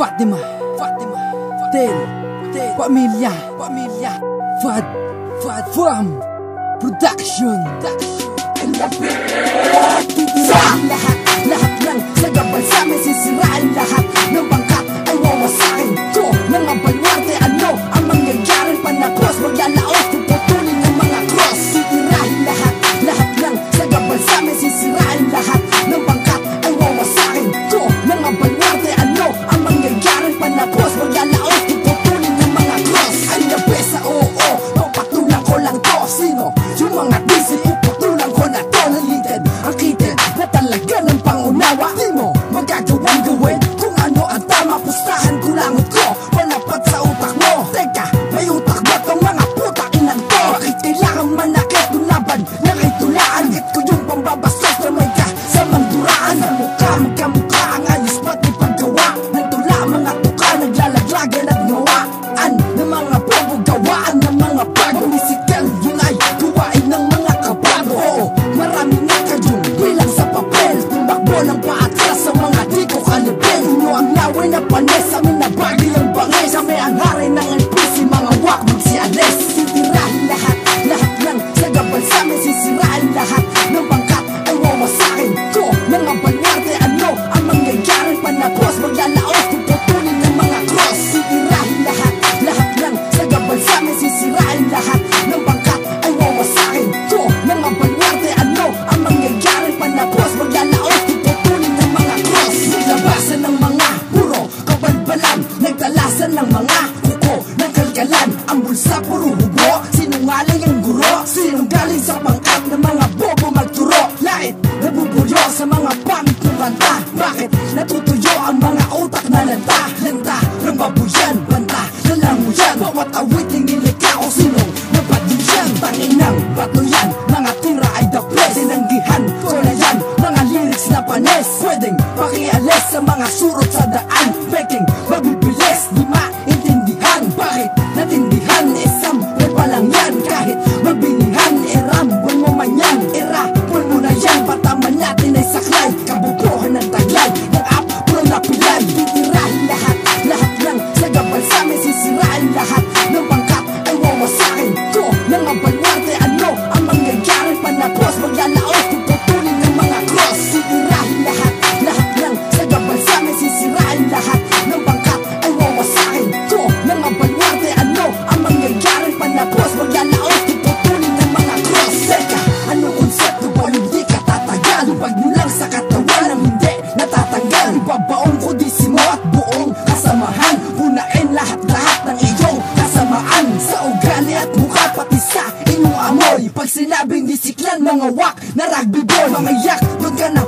Fatima, Fatima, Tel, Tel, Pamilya, Pamilya, Fad, Fad, Fam, Production, Production, Lahat, lahat ng sa gabal sa amin, sisiraan lahat mga kuko Nagkalkalan ang bulsa puro hugo Sinungaling ang guro Sinong galing sa pangkat ng mga bobo magturo. Lait nabubulyo sa mga pangit ng banta Bakit natutuyo ang mga utak na lanta? Lanta ng babuyan, banta. Lalanguyan Bawat awiting nilika o sinong napadilyan Tanginang patuyan, mga tira ay dapres Sinanggihan ko na yan, mga lyrics na panes Pwedeng pakialis sa mga surot sa daan. Peking ani at mukha pati sa inyong amoy. Pag sinabing disiklan mga wak na rugby boy Mamayak, doon ka na